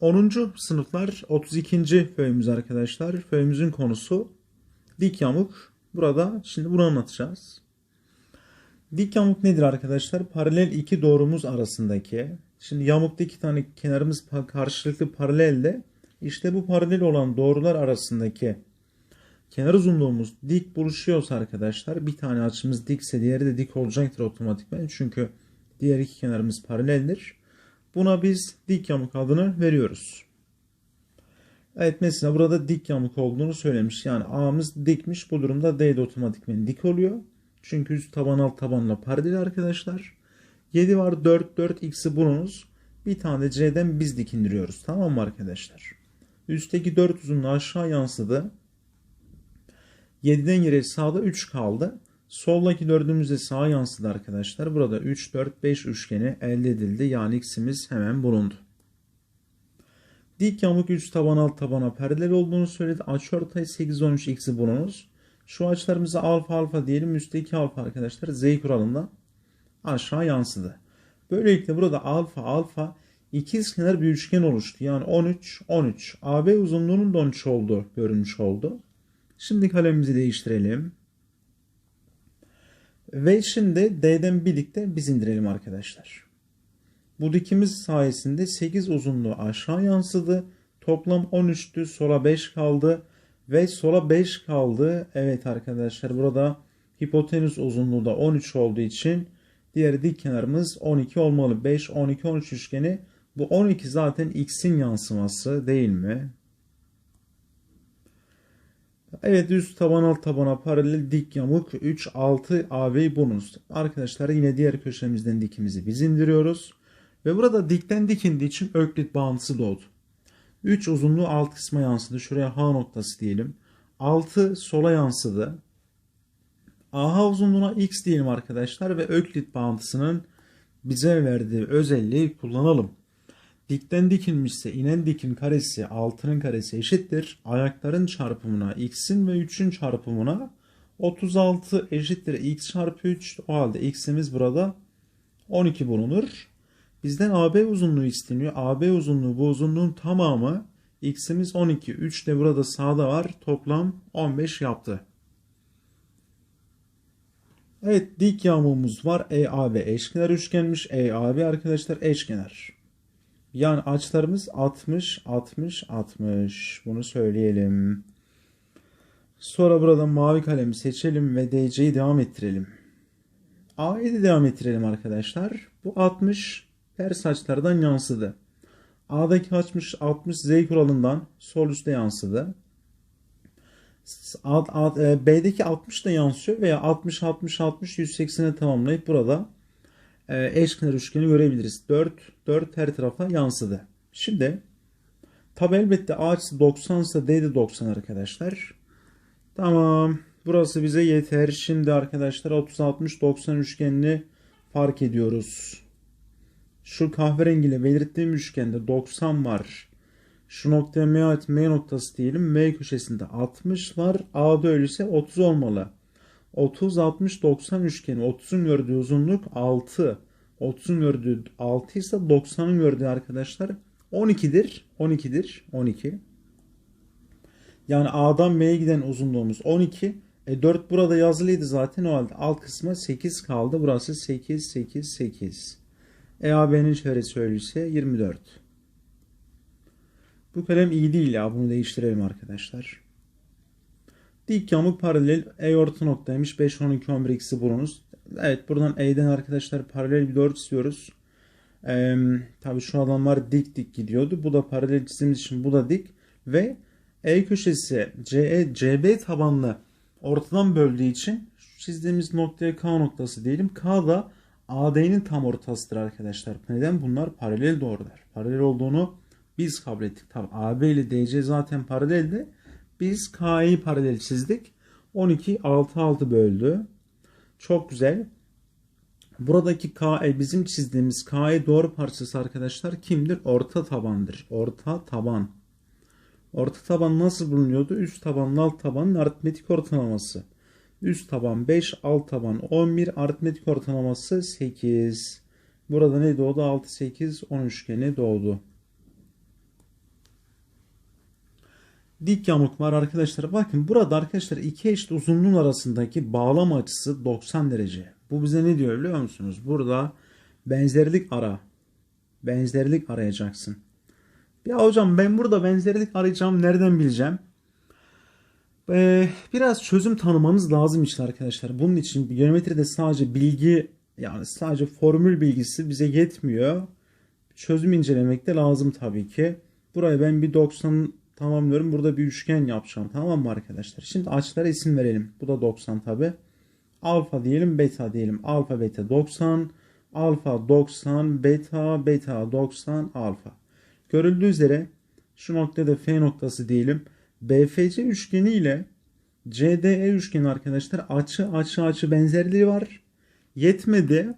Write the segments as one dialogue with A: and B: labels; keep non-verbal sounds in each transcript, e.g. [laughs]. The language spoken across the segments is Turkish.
A: 10. sınıflar 32. föyümüz arkadaşlar. Föyümüzün konusu dik yamuk. Burada şimdi bunu anlatacağız. Dik yamuk nedir arkadaşlar? Paralel iki doğrumuz arasındaki. Şimdi yamukta iki tane kenarımız karşılıklı paralelde. İşte bu paralel olan doğrular arasındaki kenar uzunluğumuz dik buluşuyorsa arkadaşlar bir tane açımız dikse diğeri de dik olacaktır otomatikman. Çünkü diğer iki kenarımız paraleldir. Buna biz dik yamuk adını veriyoruz. Evet mesela burada dik yamuk olduğunu söylemiş. Yani A'mız dikmiş. Bu durumda D de otomatikman dik oluyor. Çünkü üst taban alt tabanla paralel arkadaşlar. 7 var 4 4 x'i bulunuz. Bir tane C'den biz dik indiriyoruz. Tamam mı arkadaşlar? Üstteki 4 uzunluğu aşağı yansıdı. 7'den geri sağda 3 kaldı. Soldaki dördümüz de sağa yansıdı arkadaşlar. Burada 3, 4, 5 üçgeni elde edildi. Yani x'imiz hemen bulundu. Dik yamuk üst taban alt tabana paralel olduğunu söyledi. Açıortay 8, 13 x'i bulunuz. Şu açılarımıza alfa alfa diyelim. Üstteki alfa arkadaşlar z kuralında aşağı yansıdı. Böylelikle burada alfa alfa ikizkenar bir üçgen oluştu. Yani 13 13. AB uzunluğunun da 13 olduğu görünmüş oldu. Şimdi kalemimizi değiştirelim. Ve şimdi D'den birlikte biz indirelim arkadaşlar. Bu dikimiz sayesinde 8 uzunluğu aşağı yansıdı. Toplam 13'tü. Sola 5 kaldı. Ve sola 5 kaldı. Evet arkadaşlar burada hipotenüs uzunluğu da 13 olduğu için diğer dik kenarımız 12 olmalı. 5, 12, 13 üçgeni. Bu 12 zaten x'in yansıması değil mi? Evet üst taban alt tabana paralel dik yamuk 3 6 AB bonus. Arkadaşlar yine diğer köşemizden dikimizi biz indiriyoruz. Ve burada dikten dik için öklit bağıntısı doğdu. 3 uzunluğu alt kısma yansıdı. Şuraya H noktası diyelim. 6 sola yansıdı. AH uzunluğuna X diyelim arkadaşlar ve öklit bağıntısının bize verdiği özelliği kullanalım. Dikten dikilmişse inen dikin karesi 6'nın karesi eşittir. Ayakların çarpımına x'in ve 3'ün çarpımına 36 eşittir x çarpı 3. O halde x'imiz burada 12 bulunur. Bizden AB uzunluğu isteniyor. AB uzunluğu bu uzunluğun tamamı x'imiz 12. 3 de burada sağda var. Toplam 15 yaptı. Evet dik yamuğumuz var. EAB eşkenar üçgenmiş. EAB arkadaşlar eşkenar. Yani açılarımız 60, 60, 60. Bunu söyleyelim. Sonra burada mavi kalemi seçelim ve DC'yi devam ettirelim. A'yı da devam ettirelim arkadaşlar. Bu 60 ters açılardan yansıdı. A'daki 60, 60 Z kuralından sol üstte yansıdı. E, B'deki 60 da yansıyor veya 60, 60, 60, 180'e tamamlayıp burada eşkenar üçgeni görebiliriz. 4, 4 her tarafa yansıdı. Şimdi tabi elbette A açısı 90 ise D de 90 arkadaşlar. Tamam. Burası bize yeter. Şimdi arkadaşlar 30, 60, 90 üçgenini fark ediyoruz. Şu kahverengiyle belirttiğim üçgende 90 var. Şu noktaya M M noktası diyelim. M köşesinde 60 var. A'da öyleyse 30 olmalı. 30, 60, 90 üçgeni. 30'un gördüğü uzunluk 6. 30'un gördüğü 6 ise 90'ın gördüğü arkadaşlar 12'dir. 12'dir. 12. Yani A'dan B'ye giden uzunluğumuz 12. E 4 burada yazılıydı zaten o halde alt kısma 8 kaldı. Burası 8, 8, 8. EAB'nin çevresi öyleyse 24. Bu kalem iyi değil ya. Bunu değiştirelim arkadaşlar. Dik yamuk paralel E orta noktaymış. 5, 12, 11 x'i bulunuz. Evet buradan E'den arkadaşlar paralel bir doğru çiziyoruz. Ee, Tabi şu adamlar dik dik gidiyordu. Bu da paralel çizdiğimiz için bu da dik. Ve E köşesi CE, CB tabanlı ortadan böldüğü için çizdiğimiz noktaya K noktası diyelim. K da AD'nin tam ortasıdır arkadaşlar. Neden? Bunlar paralel doğrular. Paralel olduğunu biz kabul ettik. Tabi AB ile DC zaten paraleldi. Biz K'yı paralel çizdik. 12 6 6 böldü. Çok güzel. Buradaki K e, bizim çizdiğimiz K'yı doğru parçası arkadaşlar kimdir? Orta tabandır. Orta taban. Orta taban nasıl bulunuyordu? Üst tabanla alt tabanın aritmetik ortalaması. Üst taban 5, alt taban 11, aritmetik ortalaması 8. Burada ne doğdu? 6, 8, 10 üçgeni doğdu. Dik yamuk var arkadaşlar. Bakın burada arkadaşlar iki eşit uzunluğun arasındaki bağlama açısı 90 derece. Bu bize ne diyor biliyor musunuz? Burada benzerlik ara. Benzerlik arayacaksın. Ya hocam ben burada benzerlik arayacağım. Nereden bileceğim? Ee, biraz çözüm tanımanız lazım işte arkadaşlar. Bunun için geometride sadece bilgi yani sadece formül bilgisi bize yetmiyor. Çözüm incelemek de lazım tabii ki. Buraya ben bir 90 tamamlıyorum. Burada bir üçgen yapacağım. Tamam mı arkadaşlar? Şimdi açılara isim verelim. Bu da 90 tabii. Alfa diyelim, beta diyelim. Alfa, beta 90. Alfa 90, beta, beta 90, alfa. Görüldüğü üzere şu noktada F noktası diyelim. BFC üçgeni ile CDE üçgeni arkadaşlar açı açı açı benzerliği var. Yetmedi.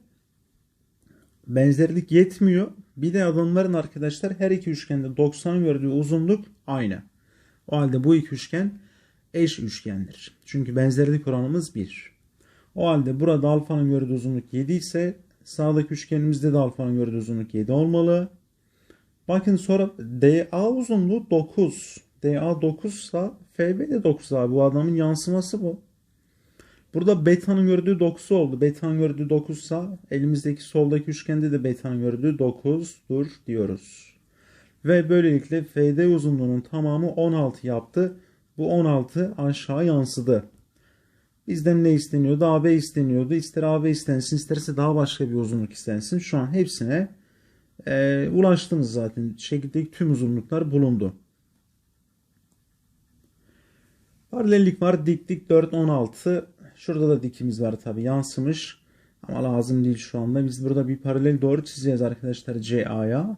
A: Benzerlik yetmiyor. Bir de adamların arkadaşlar her iki üçgende 90 gördüğü uzunluk aynı. O halde bu iki üçgen eş üçgendir. Çünkü benzerlik oranımız 1. O halde burada alfanın gördüğü uzunluk 7 ise sağdaki üçgenimizde de alfanın gördüğü uzunluk 7 olmalı. Bakın sonra DA uzunluğu 9. DA 9 ise FB de 9 abi. Bu adamın yansıması bu. Burada beta'nın gördüğü 9 oldu. Beta'nın gördüğü 9 ise elimizdeki soldaki üçgende de beta'nın gördüğü 9'dur diyoruz. Ve böylelikle FD uzunluğunun tamamı 16 yaptı. Bu 16 aşağı yansıdı. Bizden ne isteniyordu? AB isteniyordu. İster AB istensin isterse daha başka bir uzunluk istensin. Şu an hepsine e, ulaştınız zaten. Şekildeki tüm uzunluklar bulundu. Paralellik var. Diklik 4, 16. Şurada da dikimiz var tabi yansımış. Ama lazım değil şu anda. Biz burada bir paralel doğru çizeceğiz arkadaşlar CA'ya.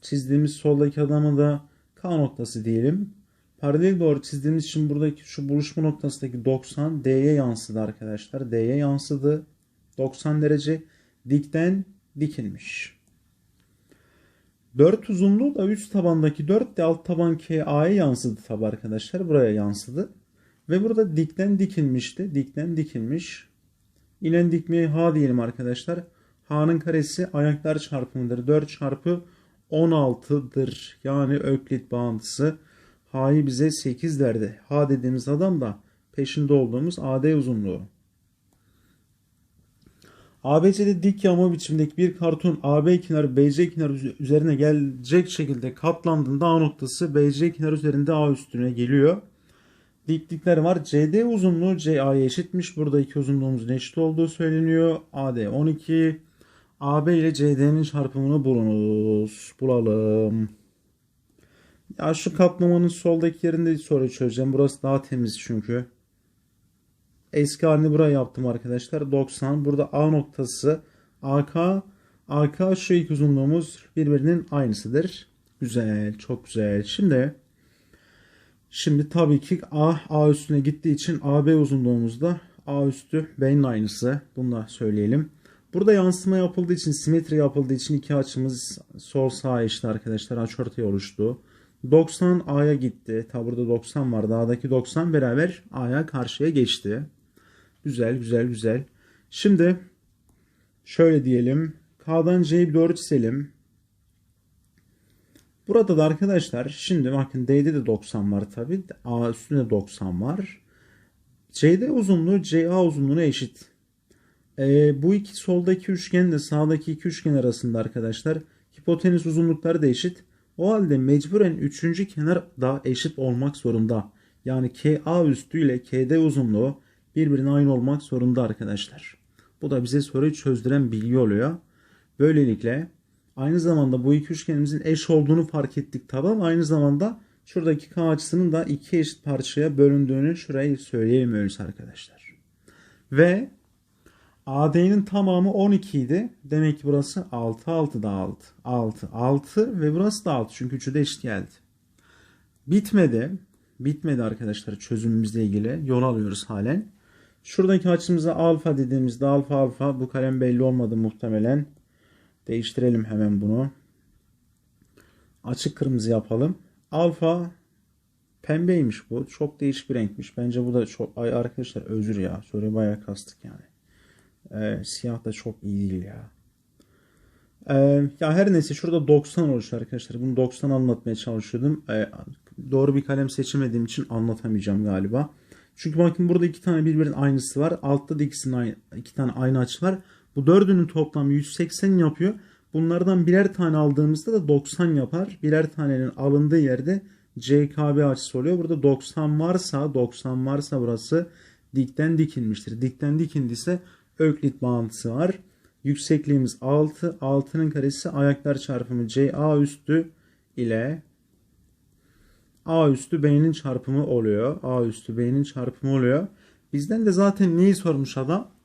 A: Çizdiğimiz soldaki adamı da K noktası diyelim. Paralel doğru çizdiğimiz için buradaki şu buluşma noktasındaki 90 D'ye yansıdı arkadaşlar. D'ye yansıdı. 90 derece dikten dikilmiş. 4 uzunluğu da üst tabandaki 4 de alt taban KA'ya yansıdı tabi arkadaşlar. Buraya yansıdı. Ve burada dikten dikilmişti. Dikten dikilmiş. İnen dikmeye H diyelim arkadaşlar. H'nın karesi ayaklar çarpımıdır. 4 çarpı 16'dır. Yani Öklit bağıntısı. H'yı bize 8 derdi. H dediğimiz adam da peşinde olduğumuz AD uzunluğu. ABC'de dik yama biçimdeki bir karton AB kenarı BC kenarı üzerine gelecek şekilde katlandığında A noktası BC kenarı üzerinde A üstüne geliyor. Diklikler var. CD uzunluğu CA'ya eşitmiş. Burada iki uzunluğumuzun eşit olduğu söyleniyor. AD 12. AB ile CD'nin çarpımını bulunuz. Bulalım. Ya şu kaplamanın soldaki yerinde soru çözeceğim. Burası daha temiz çünkü. Eski halini buraya yaptım arkadaşlar. 90. Burada A noktası AK. AK şu iki uzunluğumuz birbirinin aynısıdır. Güzel. Çok güzel. Şimdi Şimdi tabii ki A, A üstüne gittiği için AB uzunluğumuzda A üstü B'nin aynısı. Bunu da söyleyelim. Burada yansıma yapıldığı için, simetri yapıldığı için iki açımız sol sağ eşit arkadaşlar. Açıortay oluştu. 90 A'ya gitti. Tabi burada 90 var. Dağdaki 90 beraber A'ya karşıya geçti. Güzel, güzel, güzel. Şimdi şöyle diyelim. K'dan C'yi bir doğru çizelim. Burada da arkadaşlar şimdi bakın D'de de 90 var tabi. A üstünde 90 var. CD uzunluğu CA uzunluğuna eşit. Ee, bu iki soldaki üçgen de sağdaki iki üçgen arasında arkadaşlar hipotenüs uzunlukları da eşit. O halde mecburen üçüncü kenar da eşit olmak zorunda. Yani KA üstü ile KD uzunluğu birbirine aynı olmak zorunda arkadaşlar. Bu da bize soruyu çözdüren bilgi oluyor. Böylelikle Aynı zamanda bu iki üçgenimizin eş olduğunu fark ettik tamam. Aynı zamanda şuradaki k açısının da iki eşit parçaya bölündüğünü şurayı söyleyemiyoruz arkadaşlar. Ve AD'nin tamamı 12 idi. Demek ki burası 6, 6 da 6. 6, 6 ve burası da 6. Çünkü üçü de eşit geldi. Bitmedi. Bitmedi arkadaşlar çözümümüzle ilgili. Yol alıyoruz halen. Şuradaki açımıza alfa dediğimizde alfa alfa bu kalem belli olmadı muhtemelen. Değiştirelim hemen bunu. Açık kırmızı yapalım. Alfa pembeymiş bu. Çok değişik bir renkmiş. Bence bu da çok ay arkadaşlar özür ya. Soruyu bayağı kastık yani. Ee, siyah da çok iyi değil ya. Ee, ya her neyse şurada 90 oluşuyor arkadaşlar. Bunu 90 anlatmaya çalışıyordum. Ee, doğru bir kalem seçemediğim için anlatamayacağım galiba. Çünkü bakın burada iki tane birbirinin aynısı var. Altta da ikisinin aynı, iki tane aynı açı var. Bu dördünün toplamı 180 yapıyor. Bunlardan birer tane aldığımızda da 90 yapar. Birer tanenin alındığı yerde CKB açısı oluyor. Burada 90 varsa 90 varsa burası dikten dikilmiştir. Dikten dikindiyse Öklit bağıntısı var. Yüksekliğimiz 6. 6'nın karesi ayaklar çarpımı CA üstü ile A üstü B'nin çarpımı oluyor. A üstü B'nin çarpımı oluyor. Bizden de zaten neyi sormuş adam?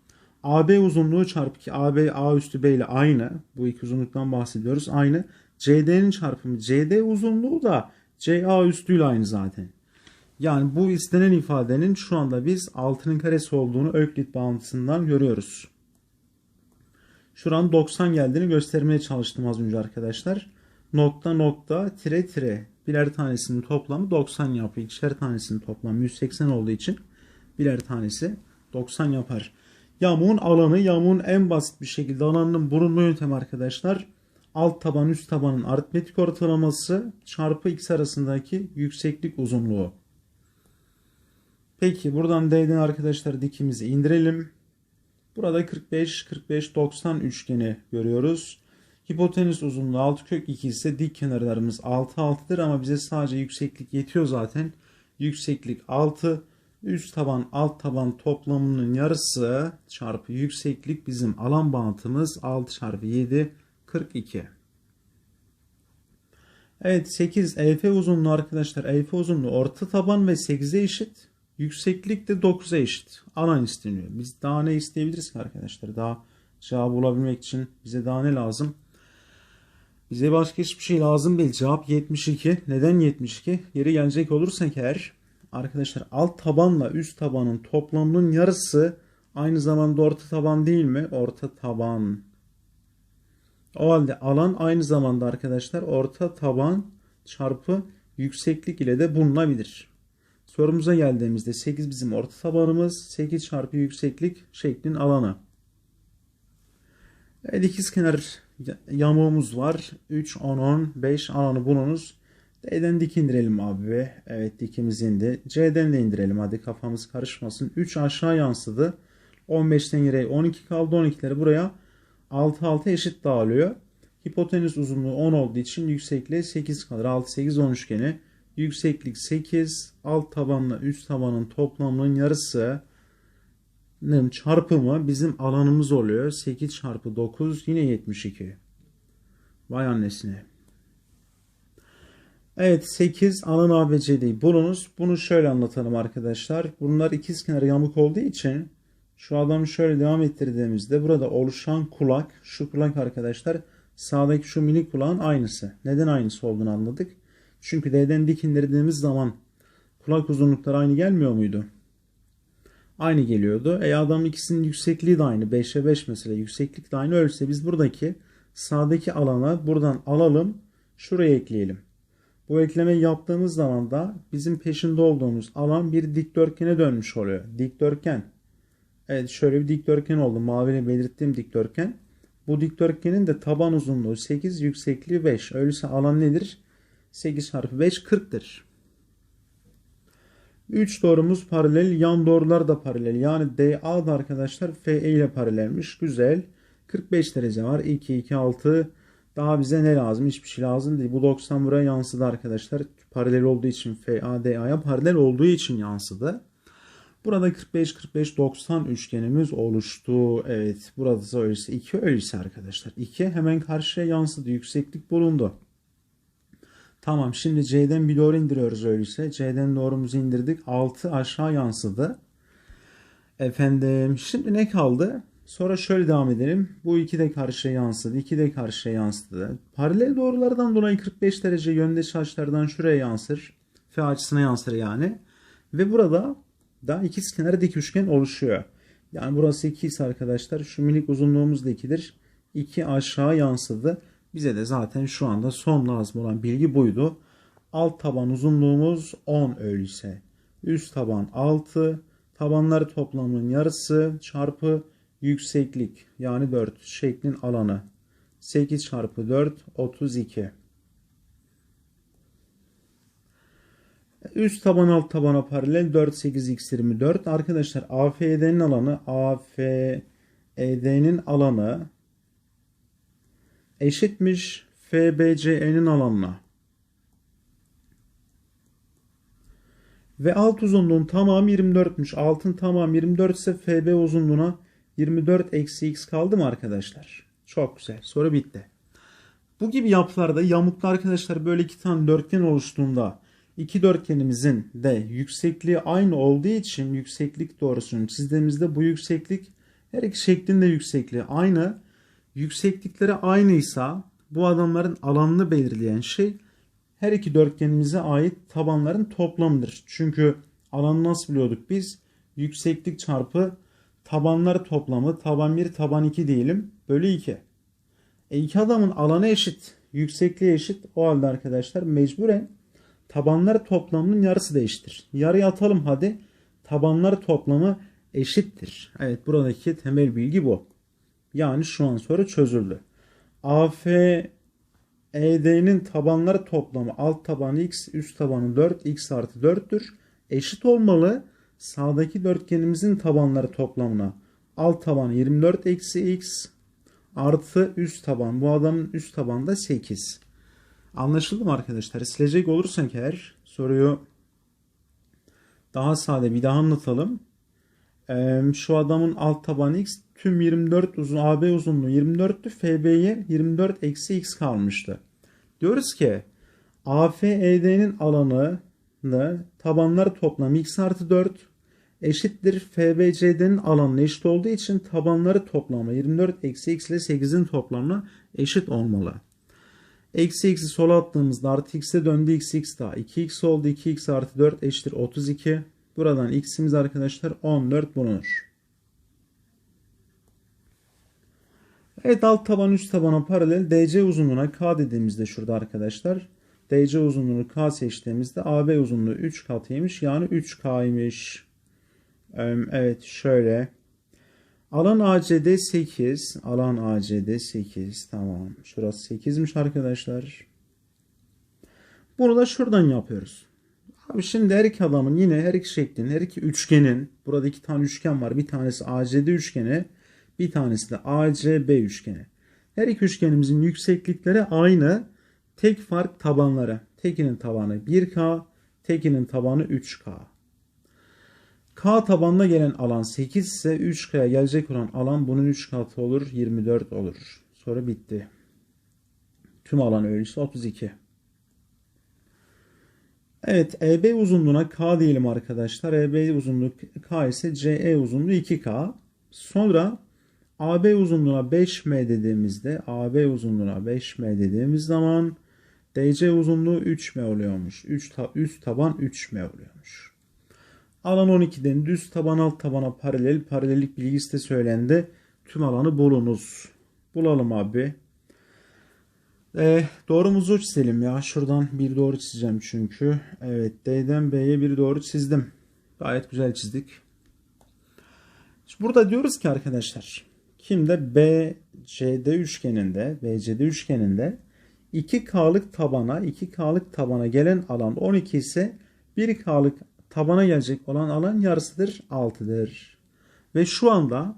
A: AB uzunluğu çarpı ki AB A üstü B ile aynı. Bu iki uzunluktan bahsediyoruz. Aynı. CD'nin çarpımı CD uzunluğu da CA üstü ile aynı zaten. Yani bu istenen ifadenin şu anda biz 6'nın karesi olduğunu Öklit bağıntısından görüyoruz. Şuran 90 geldiğini göstermeye çalıştım az önce arkadaşlar. Nokta nokta tire tire birer tanesinin toplamı 90 yapıyor. İkişer tanesinin toplamı 180 olduğu için birer tanesi 90 yapar. Yamuğun alanı yamuğun en basit bir şekilde alanının bulunma yöntemi arkadaşlar. Alt taban üst tabanın aritmetik ortalaması çarpı x arasındaki yükseklik uzunluğu. Peki buradan D'den arkadaşlar dikimizi indirelim. Burada 45 45 90 üçgeni görüyoruz. Hipotenüs uzunluğu 6 kök 2 ise dik kenarlarımız 6 6'dır ama bize sadece yükseklik yetiyor zaten. Yükseklik 6 üst taban alt taban toplamının yarısı çarpı yükseklik bizim alan bağıntımız 6 çarpı 7 42. Evet 8 EF uzunluğu arkadaşlar EF uzunluğu orta taban ve 8'e eşit. Yükseklik de 9'a eşit. Alan isteniyor. Biz daha ne isteyebiliriz ki arkadaşlar? Daha cevabı bulabilmek için bize daha ne lazım? Bize başka hiçbir şey lazım değil. Cevap 72. Neden 72? Geri gelecek olursak eğer arkadaşlar alt tabanla üst tabanın toplamının yarısı aynı zamanda orta taban değil mi? Orta taban. O halde alan aynı zamanda arkadaşlar orta taban çarpı yükseklik ile de bulunabilir. Sorumuza geldiğimizde 8 bizim orta tabanımız. 8 çarpı yükseklik şeklin alanı. Evet ikizkenar yamuğumuz var. 3, 10, 10, 5 alanı bulunuz. D'den dik indirelim abi. Evet dikimiz indi. C'den de indirelim hadi kafamız karışmasın. 3 aşağı yansıdı. 15'ten yere 12 kaldı. 12'leri buraya 6 6 eşit dağılıyor. Hipotenüs uzunluğu 10 olduğu için yüksekliği 8 kalır. 6 8 10 üçgeni. Yükseklik 8. Alt tabanla üst tabanın toplamının yarısı çarpımı bizim alanımız oluyor. 8 çarpı 9 yine 72. Vay annesine. Evet 8 alan ABCD'yi bulunuz. Bunu şöyle anlatalım arkadaşlar. Bunlar ikizkenar yamuk olduğu için şu adamı şöyle devam ettirdiğimizde burada oluşan kulak şu kulak arkadaşlar sağdaki şu minik kulağın aynısı. Neden aynısı olduğunu anladık. Çünkü D'den dik indirdiğimiz zaman kulak uzunlukları aynı gelmiyor muydu? Aynı geliyordu. E adam ikisinin yüksekliği de aynı. 5'e 5 mesela yükseklik de aynı. Öyleyse biz buradaki sağdaki alana buradan alalım. Şuraya ekleyelim. Bu eklemeyi yaptığımız zaman da bizim peşinde olduğumuz alan bir dikdörtgene dönmüş oluyor. Dikdörtgen. Evet şöyle bir dikdörtgen oldu. Maviyle belirttiğim dikdörtgen. Bu dikdörtgenin de taban uzunluğu 8, yüksekliği 5. Öyleyse alan nedir? 8 çarpı 5 40'tır. 3 doğrumuz paralel. Yan doğrular da paralel. Yani DA da arkadaşlar FE ile paralelmiş. Güzel. 45 derece var. 2, 2, 6. Daha bize ne lazım? Hiçbir şey lazım değil. Bu 90 buraya yansıdı arkadaşlar. Paralel olduğu için FA DA'ya paralel olduğu için yansıdı. Burada 45 45 90 üçgenimiz oluştu. Evet. Burada öyleyse 2 öyleyse arkadaşlar. 2 hemen karşıya yansıdı. Yükseklik bulundu. Tamam şimdi C'den bir doğru indiriyoruz öyleyse. C'den doğrumuzu indirdik. 6 aşağı yansıdı. Efendim şimdi ne kaldı? Sonra şöyle devam edelim. Bu 2 de karşıya yansıdı. 2 de karşıya yansıdı. Paralel doğrulardan dolayı 45 derece yöndeş açılardan şuraya yansır. F açısına yansır yani. Ve burada da ikizkenar dik üçgen oluşuyor. Yani burası 2 ise arkadaşlar şu minik uzunluğumuz da 2'dir. 2 aşağı yansıdı. Bize de zaten şu anda son lazım olan bilgi buydu. Alt taban uzunluğumuz 10 öyleyse. Üst taban 6. Tabanları toplamının yarısı çarpı yükseklik yani 4 şeklin alanı. 8 çarpı 4 32. Üst taban alt tabana paralel 4 8 x 24. Arkadaşlar AFED'nin alanı AFED'nin alanı eşitmiş FBCE'nin alanına. Ve alt uzunluğun tamamı 24'müş. Altın tamamı 24 ise FB uzunluğuna 24 eksi x kaldı mı arkadaşlar? Çok güzel. Soru bitti. Bu gibi yapılarda yamuklu arkadaşlar böyle iki tane dörtgen oluştuğunda iki dörtgenimizin de yüksekliği aynı olduğu için yükseklik doğrusunu çizdiğimizde bu yükseklik her iki şeklin de yüksekliği aynı. Yükseklikleri aynıysa bu adamların alanını belirleyen şey her iki dörtgenimize ait tabanların toplamıdır. Çünkü alanı nasıl biliyorduk biz? Yükseklik çarpı tabanlar toplamı taban 1 taban 2 diyelim bölü 2. E iki adamın alanı eşit. Yüksekliği eşit. O halde arkadaşlar mecburen tabanlar toplamının yarısı değiştir. Yarıya atalım hadi. Tabanlar toplamı eşittir. Evet buradaki temel bilgi bu. Yani şu an soru çözüldü. AF ED'nin tabanları toplamı alt tabanı x, üst tabanı 4, x artı 4'tür. Eşit olmalı sağdaki dörtgenimizin tabanları toplamına. Alt taban 24 eksi x artı üst taban. Bu adamın üst tabanı da 8. Anlaşıldı mı arkadaşlar? Silecek olursak eğer soruyu daha sade bir daha anlatalım. Şu adamın alt tabanı x tüm 24 uzun AB uzunluğu 24'tü. FB'ye 24 eksi x kalmıştı. Diyoruz ki AFED'nin alanı tabanlar toplamı x artı 4 eşittir FBCD'nin alanına eşit olduğu için tabanları toplamı 24 eksi x ile 8'in toplamına eşit olmalı. Eksi x'i sola attığımızda artı x'e döndü x x daha 2x oldu 2x artı 4 eşittir 32. Buradan x'imiz arkadaşlar 14 bulunur. Evet alt taban üst tabana paralel DC uzunluğuna K dediğimizde şurada arkadaşlar. DC uzunluğunu K seçtiğimizde AB uzunluğu 3 katıymış. Yani 3K'ymış. Evet şöyle. Alan ACD 8. Alan ACD 8. Tamam. Şurası 8'miş arkadaşlar. Bunu da şuradan yapıyoruz. Abi şimdi her iki adamın yine her iki şeklin, her iki üçgenin burada iki tane üçgen var. Bir tanesi ACD üçgeni, bir tanesi de ACB üçgeni. Her iki üçgenimizin yükseklikleri aynı. Tek fark tabanları. Tekinin tabanı 1K, tekinin tabanı 3K. K tabanına gelen alan 8 ise 3K'ya gelecek olan alan bunun 3 katı olur. 24 olur. Soru bitti. Tüm alan öyleyse 32. Evet EB uzunluğuna K diyelim arkadaşlar. EB uzunluğu K ise CE uzunluğu 2K. Sonra AB uzunluğuna 5M dediğimizde AB uzunluğuna 5M dediğimiz zaman DC uzunluğu 3M oluyormuş. 3 ta üst taban 3M oluyormuş. Alan 12'den düz taban alt tabana paralel paralellik bilgisi de söylendi. Tüm alanı bulunuz. Bulalım abi. E, doğrumuzu çizelim ya. Şuradan bir doğru çizeceğim çünkü. Evet D'den B'ye bir doğru çizdim. Gayet güzel çizdik. Şimdi burada diyoruz ki arkadaşlar. Kimde BCD üçgeninde BCD üçgeninde 2K'lık tabana 2K'lık tabana gelen alan 12 ise 1K'lık tabana gelecek olan alan yarısıdır 6'dır. Ve şu anda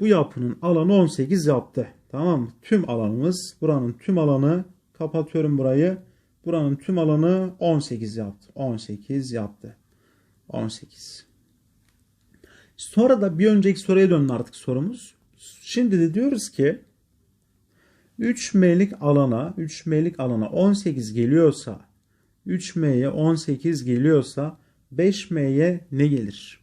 A: bu yapının alanı 18 yaptı. Tamam mı? Tüm alanımız buranın tüm alanı kapatıyorum burayı. Buranın tüm alanı 18 yaptı. 18 yaptı. 18. Sonra da bir önceki soruya döndü artık sorumuz. Şimdi de diyoruz ki 3M'lik alana 3M'lik alana 18 geliyorsa 3M'ye 18 geliyorsa 5M'ye ne gelir?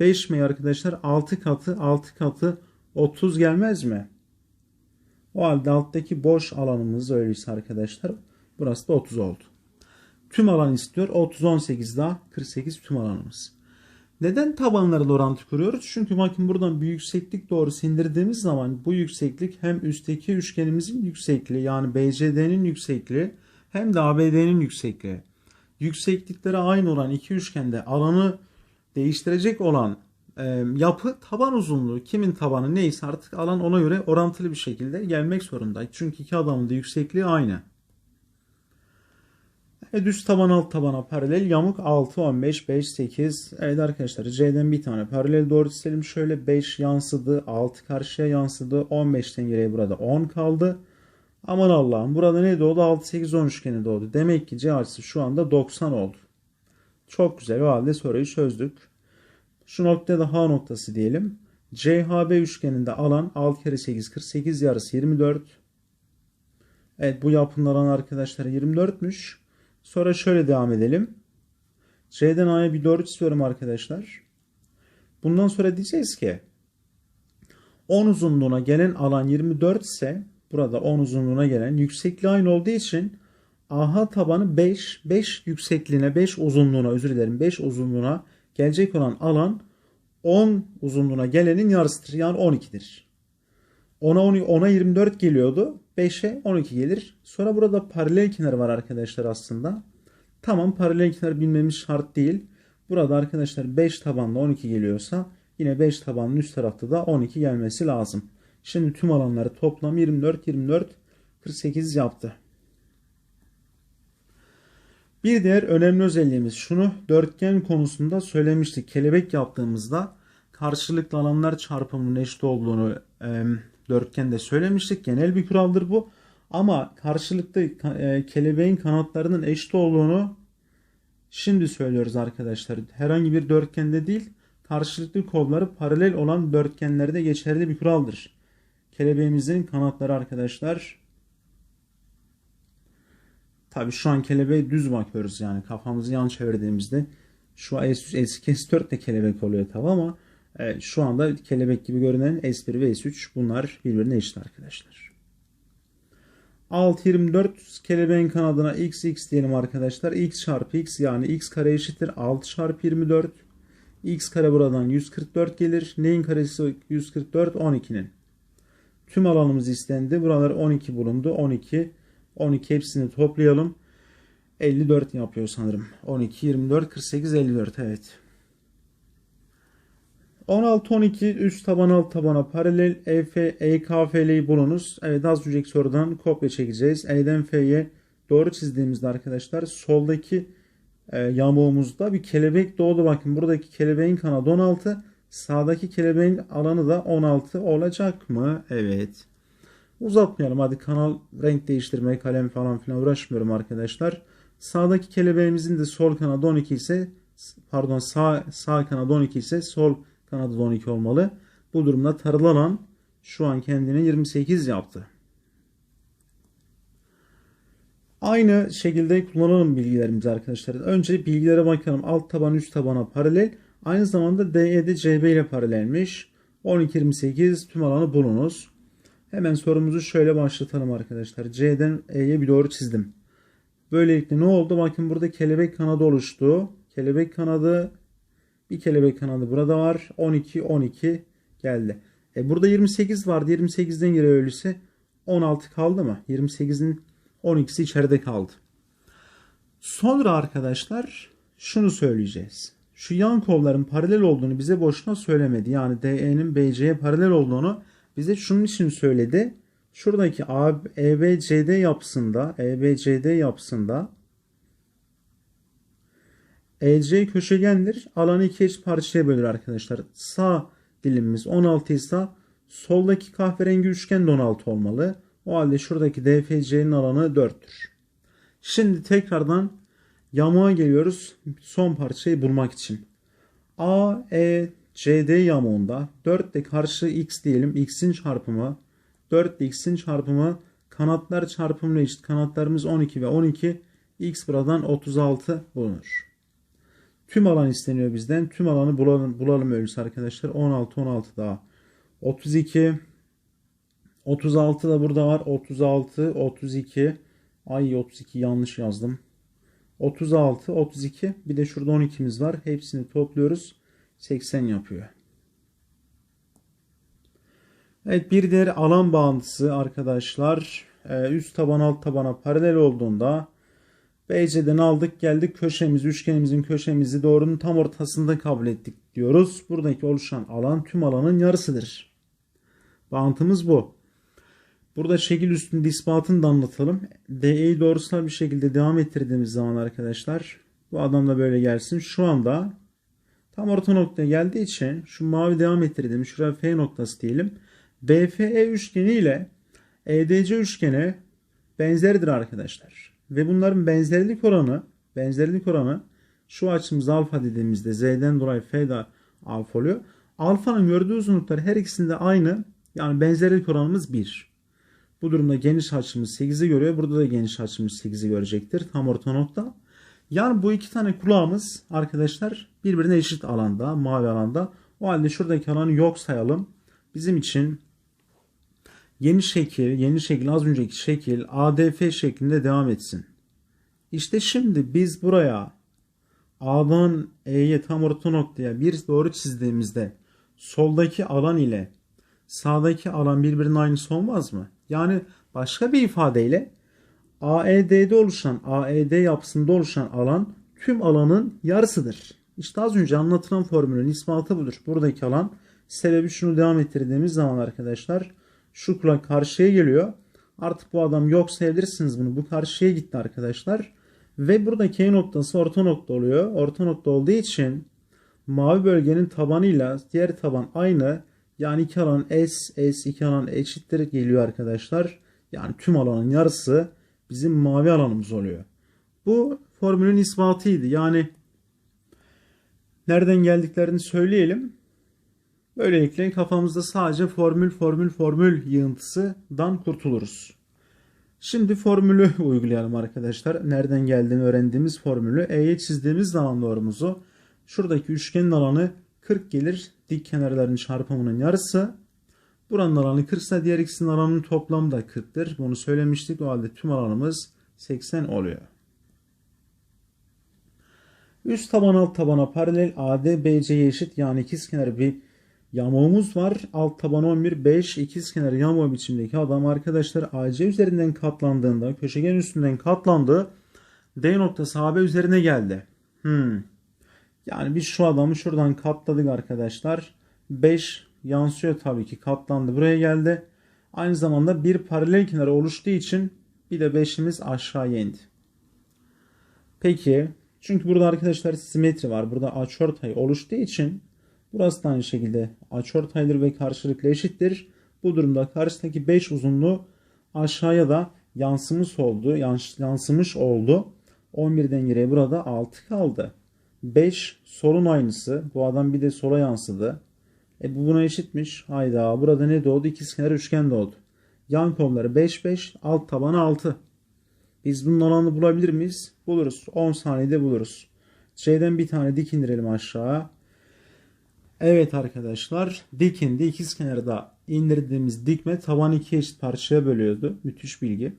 A: 5M arkadaşlar 6 katı 6 katı 30 gelmez mi? O halde alttaki boş alanımız öyleyse arkadaşlar. Burası da 30 oldu. Tüm alan istiyor. 30 18 daha 48 tüm alanımız. Neden tabanlarla orantı kuruyoruz? Çünkü bakın buradan bir yükseklik doğru sindirdiğimiz zaman bu yükseklik hem üstteki üçgenimizin yüksekliği yani BCD'nin yüksekliği hem de ABD'nin yüksekliği. Yükseklikleri aynı olan iki üçgende alanı değiştirecek olan e, yapı taban uzunluğu kimin tabanı neyse artık alan ona göre orantılı bir şekilde gelmek zorunda. Çünkü iki adamın da yüksekliği aynı. Ve düz taban alt tabana paralel yamuk 6, 15, 5, 8. Evet arkadaşlar C'den bir tane paralel doğru çizelim. Şöyle 5 yansıdı. 6 karşıya yansıdı. 15'ten geriye burada 10 kaldı. Aman Allah'ım burada ne doğdu? 6, 8, 10 üçgeni doğdu. Demek ki C açısı şu anda 90 oldu. Çok güzel. O halde soruyu çözdük. Şu noktada H noktası diyelim. CHB üçgeninde alan 6 kere 8 48 yarısı 24. Evet bu yapının alanı arkadaşlar 24'müş. Sonra şöyle devam edelim. C'den A'ya bir doğru çiziyorum arkadaşlar. Bundan sonra diyeceğiz ki 10 uzunluğuna gelen alan 24 ise burada 10 uzunluğuna gelen yüksekliği aynı olduğu için AH tabanı 5, 5 yüksekliğine, 5 uzunluğuna, özür dilerim 5 uzunluğuna gelecek olan alan 10 uzunluğuna gelenin yarısıdır. Yani 12'dir. 10'a 10'a 24 geliyordu. 5'e 12 gelir. Sonra burada paralel kenar var arkadaşlar aslında. Tamam paralel kenar bilmemiz şart değil. Burada arkadaşlar 5 tabanlı 12 geliyorsa yine 5 tabanın üst tarafta da 12 gelmesi lazım. Şimdi tüm alanları toplam 24 24 48 yaptı. Bir diğer önemli özelliğimiz şunu dörtgen konusunda söylemiştik. Kelebek yaptığımızda karşılıklı alanlar çarpımının eşit olduğunu e, dörtgende söylemiştik. Genel bir kuraldır bu. Ama karşılıklı e, kelebeğin kanatlarının eşit olduğunu şimdi söylüyoruz arkadaşlar. Herhangi bir dörtgende değil karşılıklı kolları paralel olan dörtgenlerde geçerli bir kuraldır. Kelebeğimizin kanatları arkadaşlar Tabi şu an kelebeğe düz bakıyoruz yani kafamızı yan çevirdiğimizde şu S3, S2, S4 de kelebek oluyor tabi ama evet, şu anda kelebek gibi görünen S1 ve S3 bunlar birbirine eşit arkadaşlar. 6.24 kelebeğin kanadına x x diyelim arkadaşlar. x çarpı x yani x kare eşittir 6 çarpı 24. x kare buradan 144 gelir. Neyin karesi 144? 12'nin. Tüm alanımız istendi. Buralar 12 bulundu. 12 12 hepsini toplayalım. 54 yapıyor sanırım. 12, 24, 48, 54 evet. 16, 12 üst taban alt tabana paralel EF, EKFL'yi bulunuz. Evet az önceki sorudan kopya çekeceğiz. E'den F'ye doğru çizdiğimizde arkadaşlar soldaki e, yamuğumuzda bir kelebek doğdu. Bakın buradaki kelebeğin kanadı 16. Sağdaki kelebeğin alanı da 16 olacak mı? Evet. Uzatmayalım hadi kanal renk değiştirmeye kalem falan filan uğraşmıyorum arkadaşlar. Sağdaki kelebeğimizin de sol kanadı 12 ise pardon sağ, sağ kanadı 12 ise sol kanadı 12 olmalı. Bu durumda tarılı alan şu an kendini 28 yaptı. Aynı şekilde kullanalım bilgilerimizi arkadaşlar. Önce bilgilere bakalım. Alt taban üst tabana paralel. Aynı zamanda DE'de CB ile paralelmiş. 12-28 tüm alanı bulunuz. Hemen sorumuzu şöyle başlatalım arkadaşlar. C'den E'ye bir doğru çizdim. Böylelikle ne oldu? Bakın burada kelebek kanadı oluştu. Kelebek kanadı bir kelebek kanadı burada var. 12 12 geldi. E burada 28 vardı. 28'den geri öyleyse 16 kaldı mı? 28'in 12'si içeride kaldı. Sonra arkadaşlar şunu söyleyeceğiz. Şu yan kolların paralel olduğunu bize boşuna söylemedi. Yani DE'nin BC'ye paralel olduğunu bize şunun için söyledi. Şuradaki EBCD yapısında EBCD yapısında EC köşegendir. Alanı iki eş parçaya bölür arkadaşlar. Sağ dilimimiz 16 ise soldaki kahverengi üçgen de 16 olmalı. O halde şuradaki DFC'nin alanı 4'tür. Şimdi tekrardan yamuğa geliyoruz. Son parçayı bulmak için. A, E, CD yamuğunda 4 de karşı x diyelim. x'in çarpımı 4 de x'in çarpımı kanatlar çarpımına eşit. Kanatlarımız 12 ve 12. x buradan 36 bulunur. Tüm alan isteniyor bizden. Tüm alanı bulalım, bulalım öyleyse arkadaşlar. 16, 16 daha. 32. 36 da burada var. 36, 32. Ay 32 yanlış yazdım. 36, 32. Bir de şurada 12'miz var. Hepsini topluyoruz. 80 yapıyor. Evet bir diğer alan bağıntısı arkadaşlar ee, üst taban alt tabana paralel olduğunda BC'den aldık geldik köşemiz üçgenimizin köşemizi doğrunun tam ortasında kabul ettik diyoruz. Buradaki oluşan alan tüm alanın yarısıdır. Bağıntımız bu. Burada şekil üstünde ispatını da anlatalım. DE'yi doğrusal bir şekilde devam ettirdiğimiz zaman arkadaşlar bu adam da böyle gelsin. Şu anda tam orta noktaya geldiği için şu mavi devam ettirdiğimiz şuraya F noktası diyelim. BFE üçgeni ile EDC üçgeni benzeridir arkadaşlar. Ve bunların benzerlik oranı benzerlik oranı şu açımız alfa dediğimizde Z'den dolayı F de alfa oluyor. Alfanın gördüğü uzunluklar her ikisinde aynı. Yani benzerlik oranımız 1. Bu durumda geniş açımız 8'i görüyor. Burada da geniş açımız 8'i görecektir. Tam orta nokta. Yani bu iki tane kulağımız arkadaşlar birbirine eşit alanda, mavi alanda. O halde şuradaki alanı yok sayalım. Bizim için yeni şekil, yeni şekil az önceki şekil ADF şeklinde devam etsin. İşte şimdi biz buraya A'dan E'ye tam orta noktaya bir doğru çizdiğimizde soldaki alan ile sağdaki alan birbirinin aynısı olmaz mı? Yani başka bir ifadeyle AED'de oluşan, AED yapısında oluşan alan tüm alanın yarısıdır. İşte az önce anlatılan formülün ispatı budur. Buradaki alan sebebi şunu devam ettirdiğimiz zaman arkadaşlar şu kulak karşıya geliyor. Artık bu adam yok sayabilirsiniz bunu. Bu karşıya gitti arkadaşlar. Ve burada K noktası orta nokta oluyor. Orta nokta olduğu için mavi bölgenin tabanıyla diğer taban aynı. Yani iki alan S, S iki alan eşittir geliyor arkadaşlar. Yani tüm alanın yarısı bizim mavi alanımız oluyor. Bu formülün ispatıydı. Yani nereden geldiklerini söyleyelim. Böylelikle kafamızda sadece formül formül formül yığıntısından kurtuluruz. Şimdi formülü [laughs] uygulayalım arkadaşlar. Nereden geldiğini öğrendiğimiz formülü E'ye çizdiğimiz zaman doğrumuzu şuradaki üçgenin alanı 40 gelir. Dik kenarların çarpımının yarısı. Buranın alanı 40 ise diğer ikisinin alanının toplamı da 40'tır. Bunu söylemiştik. O halde tüm alanımız 80 oluyor. Üst taban alt tabana paralel AD BC'ye eşit yani ikizkenar bir yamuğumuz var. Alt taban 11 5 ikizkenar yamuğu biçimdeki adam arkadaşlar AC üzerinden katlandığında köşegen üstünden katlandı. D noktası AB üzerine geldi. Hmm. Yani biz şu adamı şuradan katladık arkadaşlar. 5 yansıyor tabii ki katlandı buraya geldi. Aynı zamanda bir paralel kenar oluştuğu için bir de 5'imiz aşağıya indi. Peki çünkü burada arkadaşlar simetri var. Burada açıortay oluştuğu için burası da aynı şekilde açıortaydır ve karşılıklı eşittir. Bu durumda karşıdaki 5 uzunluğu aşağıya da yansımış oldu. Yansımış oldu. 11'den geriye burada 6 kaldı. 5 solun aynısı. Bu adam bir de sola yansıdı. E bu buna eşitmiş. Hayda burada ne doğdu? İkizkenar üçgen doğdu. Yan kolları 5 5 alt tabanı 6. Biz bunun alanını bulabilir miyiz? Buluruz. 10 saniyede buluruz. C'den bir tane dik indirelim aşağı. Evet arkadaşlar dik indi. İkizkenarda indirdiğimiz dikme taban iki eşit parçaya bölüyordu. Müthiş bilgi.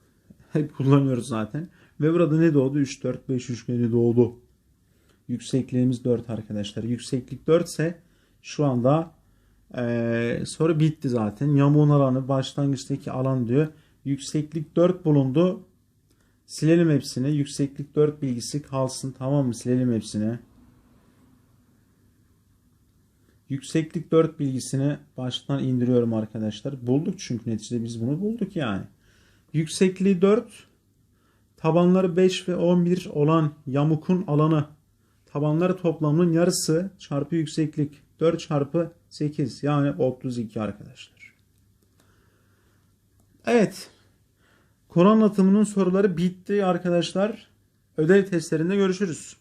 A: [laughs] Hep kullanıyoruz zaten. Ve burada ne doğdu? 3 4 5 üçgeni doğdu. Yüksekliğimiz 4 arkadaşlar. Yükseklik 4 ise şu anda ee, soru bitti zaten. Yamuğun alanı başlangıçtaki alan diyor. Yükseklik 4 bulundu. Silelim hepsini. Yükseklik 4 bilgisi kalsın. Tamam mı? Silelim hepsini. Yükseklik 4 bilgisini baştan indiriyorum arkadaşlar. Bulduk çünkü neticede biz bunu bulduk yani. Yüksekliği 4. Tabanları 5 ve 11 olan yamukun alanı. Tabanları toplamının yarısı çarpı yükseklik. 4 çarpı 8 yani 32 arkadaşlar. Evet. Konu anlatımının soruları bitti arkadaşlar. Ödev testlerinde görüşürüz.